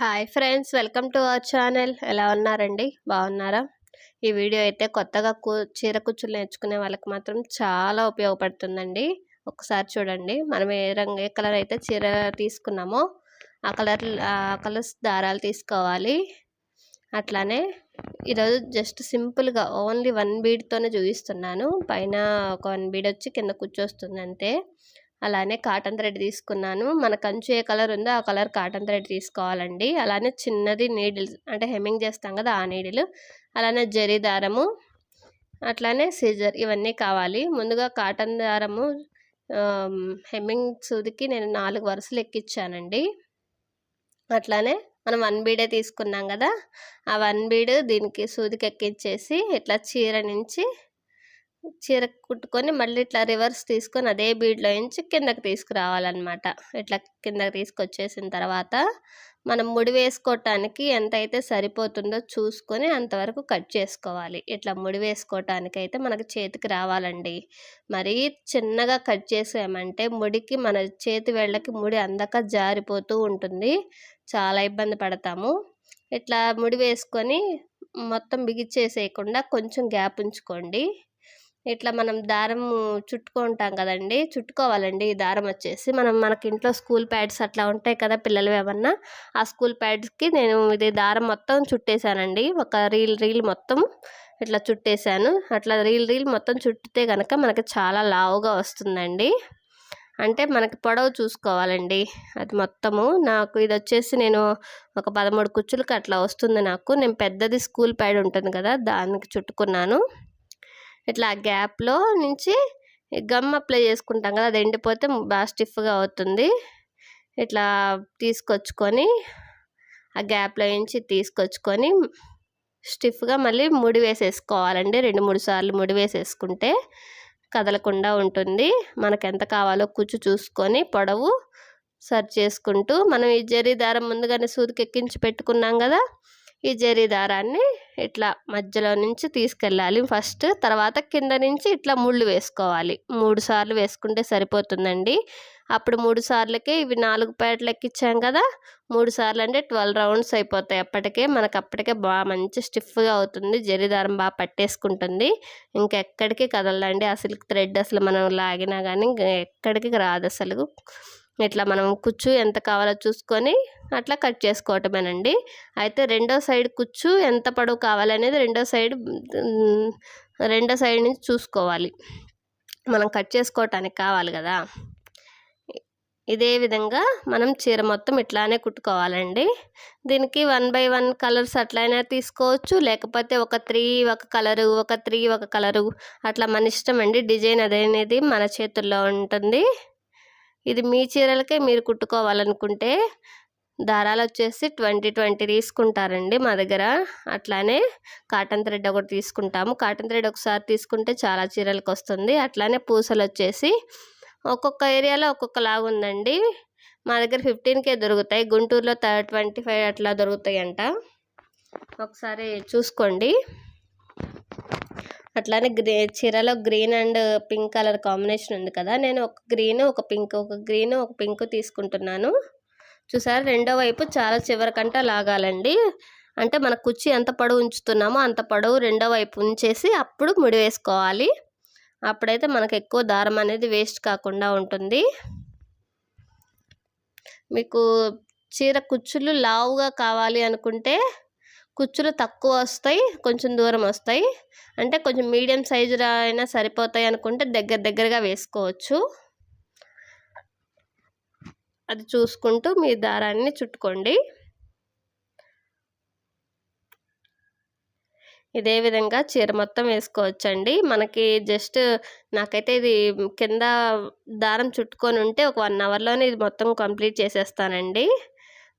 Hi friends welcome to our channel. ఎలా ఉన్నారండి? బాగున్నారా? ఈ వీడియో అయితే కొత్తగా కూ చీర కుచ్చులు నేర్చుకునే వాళ్ళకి మాత్రం చాలా ఉపయోగపడుతుందండి. ఒకసారి చూడండి. మనం ఏ రంగు ఏ కలర్ అయితే చీర తీసుకున్నామో ఆ కలర్ ఆ కలర్స్ దారాలు తీసుకోవాలి. అట్లానే ఈరోజు జస్ట్ సింపుల్గా ఓన్లీ వన్ బీడ్తోనే చూపిస్తున్నాను. పైన ఒక వన్ బీడ్ వచ్చి కింద కూర్చొస్తుంది అంతే అలానే కాటన్ థ్రెడ్ తీసుకున్నాను. మన కంచు ఏ కలర్ ఉందో ఆ కలర్ కాటన్ థ్రెడ్ తీసుకోవాలండి. అలానే చిన్నది నీడిల్స్ అంటే హెమ్మింగ్ చేస్తాం కదా ఆ నీడిల్. అలానే జరీ దారము అట్లానే సీజర్ ఇవన్నీ కావాలి. ముందుగా కాటన్ దారము హెమ్మింగ్ సూదికి నేను నాలుగు వరుసలు ఎక్కించానండి అట్లానే మనం వన్ బీడే తీసుకున్నాం కదా ఆ వన్ బీడ్ దీనికి సూదికి ఎక్కించేసి ఇట్లా చీర నుంచి చీర కుట్టుకొని మళ్ళీ ఇట్లా రివర్స్ తీసుకొని అదే బీడ్లో నుంచి కిందకి తీసుకురావాలన్నమాట. ఇట్లా కిందకి తీసుకొచ్చేసిన తర్వాత మనం ముడి వేసుకోవటానికి ఎంతైతే సరిపోతుందో చూసుకొని అంతవరకు కట్ చేసుకోవాలి. ఇట్లా ముడి వేసుకోవటానికి అయితే మనకు చేతికి రావాలండి. మరీ చిన్నగా కట్ చేసామంటే ముడికి మన చేతి వేళ్ళకి ముడి అందక జారిపోతూ ఉంటుంది. చాలా ఇబ్బంది పడతాము. ఇట్లా ముడి వేసుకొని మొత్తం బిగిచ్చేసేయకుండా కొంచెం గ్యాప్ ఉంచుకోండి. ఇట్లా మనం దారం చుట్టుకుంటాం కదండి చుట్టుకోవాలండి ఈ దారం వచ్చేసి. మనం మనకి ఇంట్లో స్కూల్ ప్యాడ్స్ అట్లా ఉంటాయి కదా పిల్లలు ఏమన్నా ఆ స్కూల్ ప్యాడ్స్కి నేను ఇది దారం మొత్తం చుట్టేశానండి ఒక రీల్ రీల్ మొత్తం ఇట్లా చుట్టేశాను అట్లా రీల్ రీల్ మొత్తం చుట్టితే కనుక మనకి చాలా లావుగా వస్తుందండి. అంటే మనకి పొడవు చూసుకోవాలండి అది మొత్తము. నాకు ఇది వచ్చేసి నేను ఒక పదమూడు కుచ్చులకి అట్లా వస్తుంది నాకు. నేను పెద్దది స్కూల్ ప్యాడ్ ఉంటుంది కదా దానికి చుట్టుకున్నాను. ఇట్లా గ్యాప్లో నుంచి గమ్ అప్లై చేసుకుంటాం కదా అది ఎండిపోతే బాగా స్టిఫ్గా అవుతుంది. ఇట్లా తీసుకొచ్చుకొని ఆ గ్యాప్లో నుంచి తీసుకొచ్చుకొని స్టిఫ్గా మళ్ళీ ముడి వేసేసుకోవాలండి. రెండు మూడు సార్లు ముడి వేసేసుకుంటే కదలకుండా ఉంటుంది. మనకు ఎంత కావాలో కుచ్చు చూసుకొని పొడవు సర్చ్ చేసుకుంటూ మనం ఈ జరీ దారం ముందుగానే సూదికి ఎక్కించి పెట్టుకున్నాం కదా ఈ జరీ దారాన్ని ఇట్లా మధ్యలో నుంచి తీసుకెళ్ళాలి. ఫస్ట్ తర్వాత కింద నుంచి ఇట్లా ముళ్ళు వేసుకోవాలి. మూడు సార్లు వేసుకుంటే సరిపోతుందండి. అప్పుడు మూడు సార్లకే ఇవి నాలుగు పేటలు ఎక్కించాం కదా మూడు సార్లు అంటే ట్వెల్వ్ రౌండ్స్ అయిపోతాయి. అప్పటికే మనకు అప్పటికే బాగా మంచి స్టిఫ్గా అవుతుంది. జరిదారం బాగా పట్టేసుకుంటుంది. ఇంకెక్కడికి కదలండి అసలు థ్రెడ్ అసలు మనం లాగినా కానీ ఎక్కడికి రాదు అసలు ఇట్లా మనం కుచ్చు ఎంత కావాలో చూసుకొని అట్లా కట్ చేసుకోవటమేనండి. అయితే రెండో సైడ్ కుచ్చు ఎంత పొడవు కావాలనేది రెండో సైడ్ రెండో సైడ్ నుంచి చూసుకోవాలి. మనం కట్ చేసుకోవటానికి కావాలి కదా. ఇదే విధంగా మనం చీర మొత్తం ఇట్లానే కుట్టుకోవాలండి. దీనికి వన్ బై వన్ కలర్స్ అట్లయినా తీసుకోవచ్చు. లేకపోతే ఒక త్రీ ఒక కలరు ఒక త్రీ ఒక కలరు అట్లా మన ఇష్టం అండి డిజైన్ అదనేది మన చేతుల్లో ఉంటుంది. ఇది మీ చీరలకే మీరు కుట్టుకోవాలనుకుంటే దారాలు వచ్చేసి ట్వంటీ ట్వంటీ తీసుకుంటారండి మా దగ్గర. అట్లానే కాటన్ థ్రెడ్ ఒకటి తీసుకుంటాము. కాటన్ థ్రెడ్ ఒకసారి తీసుకుంటే చాలా చీరలకు వస్తుంది. అట్లానే పూసలు వచ్చేసి ఒక్కొక్క ఏరియాలో ఒక్కొక్కలాగా ఉందండి. మా దగ్గర ఫిఫ్టీన్కే దొరుకుతాయి. గుంటూరులో ట్వంటీ ఫైవ్ అట్లా దొరుకుతాయి అంట ఒకసారి చూసుకోండి. అట్లానే గ్రీ చీరలో green and pink colour combination ఉంది కదా నేను ఒక గ్రీన్ ఒక పింక్ ఒక గ్రీన్ ఒక పింక్ తీసుకుంటున్నాను. చూసారా రెండో వైపు చాలా చివరికంట లాగాలండి. అంటే మన కుర్చీ ఎంత పొడవు ఉంచుతున్నామో అంత పొడవు రెండో వైపు ఉంచేసి అప్పుడు ముడి వేసుకోవాలి. అప్పుడైతే మనకు ఎక్కువ దారం అనేది వేస్ట్ కాకుండా ఉంటుంది. మీకు చీర కుచ్చులు లావుగా కావాలి అనుకుంటే కుచ్చులు తక్కువ వస్తాయి కొంచెం దూరం వస్తాయి. అంటే కొంచెం మీడియం సైజు అయినా సరిపోతాయి అనుకుంటే దగ్గర దగ్గరగా వేసుకోవచ్చు. అది చూసుకుంటూ మీ దారాన్ని చుట్టుకోండి. ఇదే విధంగా చీర మొత్తం వేసుకోవచ్చండి. మనకి జస్ట్ నాకైతే ఇది కింద దారం చుట్టుకొని ఉంటే ఒక వన్ అవర్లోనే ఇది మొత్తం కంప్లీట్ చేసేస్తానండి.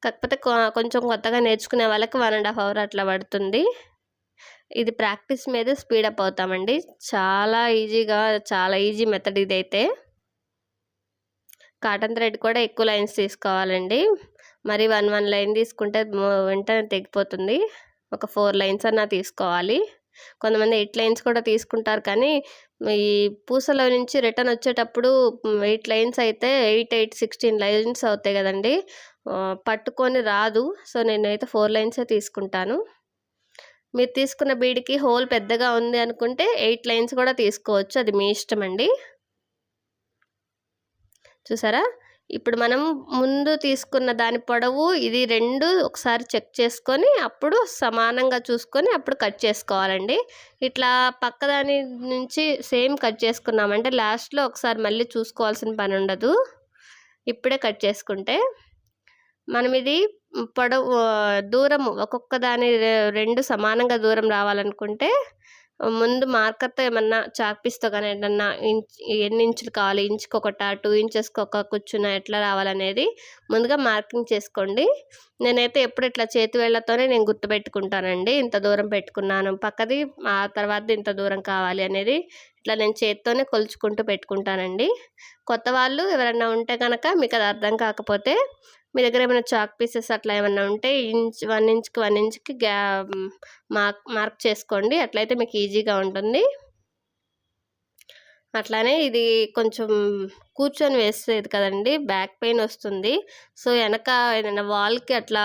కాకపోతే కొంచెం కొత్తగా నేర్చుకునే వాళ్ళకి వన్ అండ్ హాఫ్ అవర్ అట్లా పడుతుంది. ఇది ప్రాక్టీస్ మీద స్పీడప్ అవుతామండి. చాలా ఈజీగా చాలా ఈజీ మెథడ్ ఇదైతే. కాటన్ థ్రెడ్ కూడా ఎక్కువ లైన్స్ తీసుకోవాలండి. మరి వన్ వన్ లైన్ తీసుకుంటే వెంటనే తెగిపోతుంది. ఒక ఫోర్ లైన్స్ అన్నా తీసుకోవాలి. కొంతమంది ఎయిట్ లైన్స్ కూడా తీసుకుంటారు కానీ ఈ పూసలో నుంచి రిటర్న్ వచ్చేటప్పుడు ఎయిట్ లైన్స్ అయితే ఎయిట్ ఎయిట్ సిక్స్టీన్ లైన్స్ అవుతాయి కదండి. పట్టుకొని రాదు. సో నేనైతే ఫోర్ లైన్సే తీసుకుంటాను. మీరు తీసుకున్న బీడికి హోల్ పెద్దగా ఉంది అనుకుంటే ఎయిట్ లైన్స్ కూడా తీసుకోవచ్చు. అది మీ ఇష్టం అండి చూసారా? ఇప్పుడు మనం ముందు తీసుకున్న దాని పొడవు ఇది రెండు ఒకసారి చెక్ చేసుకొని అప్పుడు సమానంగా చూసుకొని అప్పుడు కట్ చేసుకోవాలండి. ఇట్లా పక్క దాని నుంచి సేమ్ కట్ చేసుకున్నామంటే లాస్ట్లో ఒకసారి మళ్ళీ చూసుకోవాల్సిన పని ఉండదు. ఇప్పుడే కట్ చేసుకుంటే మనం ఇది పొడవు దూరం ఒక్కొక్క దాని రెండు సమానంగా దూరం రావాలనుకుంటే ముందు మార్కర్తో ఏమన్నా చాక్పీస్తో కానీ ఏమన్నా ఇంచ్ ఎన్ని ఇంచులు కావాలి? ఇంచుకి ఒకట? టూ ఇంచెస్కి ఒక కూర్చున్న ఎట్లా రావాలనేది ముందుగా మార్కింగ్ చేసుకోండి. నేనైతే ఎప్పుడు ఇట్లా చేతి వేళ్ళతోనే నేను గుర్తుపెట్టుకుంటానండి. ఇంత దూరం పెట్టుకున్నాను. పక్కది ఆ తర్వాత ఇంత దూరం కావాలి అనేది ఇట్లా నేను చేతితోనే కొలుచుకుంటూ పెట్టుకుంటానండి. కొత్త వాళ్ళు ఎవరైనా ఉంటే కనుక మీకు అది అర్థం కాకపోతే మీ దగ్గర ఏమైనా చాక్ పీసెస్ అట్లా ఏమైనా ఉంటే ఇంచ్ వన్ ఇంచ్కి వన్ ఇంచ్కి గ్యా మార్క్ మార్క్ చేసుకోండి. అట్లయితే మీకు ఈజీగా ఉంటుంది. అట్లానే ఇది కొంచెం కూర్చొని వేసేది కదండి బ్యాక్ పెయిన్ వస్తుంది. సో వెనక ఏదైనా వాల్కి అట్లా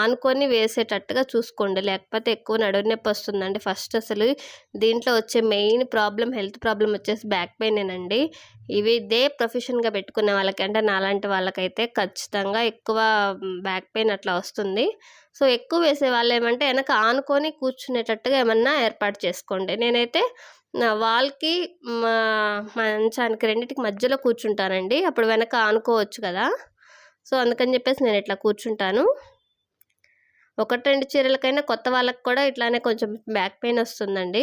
ఆనుకొని వేసేటట్టుగా చూసుకోండి. లేకపోతే ఎక్కువ నడుము నొప్పి వస్తుందండి ఫస్ట్ అసలు. దీంట్లో వచ్చే మెయిన్ ప్రాబ్లం హెల్త్ ప్రాబ్లం వచ్చేసి బ్యాక్ పెయినేనండి. ఇవి ఇదే ప్రొఫెషన్గా పెట్టుకునే వాళ్ళకి అంటే నాలాంటి వాళ్ళకైతే ఖచ్చితంగా ఎక్కువ బ్యాక్ పెయిన్ అట్లా వస్తుంది. సో ఎక్కువ వేసే వాళ్ళు ఏమంటే వెనక ఆనుకొని కూర్చునేటట్టుగా ఏమన్నా ఏర్పాటు చేసుకోండి. నేనైతే వాల్కి మా మంచానికి రెండింటికి మధ్య మధ్యలో కూర్చుంటానండి. అప్పుడు వెనక ఆనుకోవచ్చు కదా. సో అందుకని చెప్పేసి నేను ఇట్లా కూర్చుంటాను. ఒకటి రెండు చీరలకైనా కొత్త వాళ్ళకి కూడా ఇట్లానే కొంచెం బ్యాక్ పెయిన్ వస్తుందండి.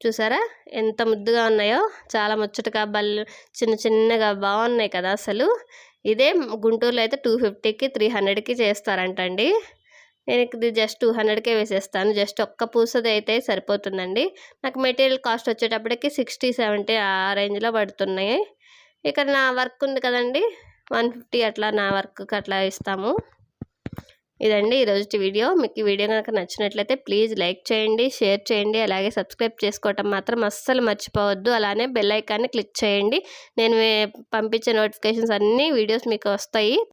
చూసారా? ఎంత ముద్దుగా ఉన్నాయో. చాలా ముచ్చటగా బల్ చిన్న చిన్నగా బాగున్నాయి కదా అసలు. ఇదే గుంటూరులో అయితే టూ ఫిఫ్టీకి త్రీ హండ్రెడ్కి చేస్తారంటండి. నేను ఇది జస్ట్ టూ హండ్రెడ్కే వేసేస్తాను. జస్ట్ ఒక్క పూసది అయితే సరిపోతుందండి. నాకు మెటీరియల్ కాస్ట్ వచ్చేటప్పటికి సిక్స్టీ సెవెంటీ ఆ రేంజ్లో పడుతున్నాయి. ఇక్కడ నా వర్క్ ఉంది కదండి. వన్ ఫిఫ్టీ అట్లా నా వర్క్కి అట్లా ఇస్తాము. ఇదండి ఈరోజు వీడియో. మీకు ఈ వీడియో కనుక నచ్చినట్లయితే ప్లీజ్ లైక్ చేయండి షేర్ చేయండి. అలాగే సబ్స్క్రైబ్ చేసుకోవటం మాత్రం అస్సలు మర్చిపోవద్దు. అలానే బెల్ ఐకాన్ని క్లిక్ చేయండి. నేను పంపించే నోటిఫికేషన్స్ అన్నీ వీడియోస్ మీకు వస్తాయి.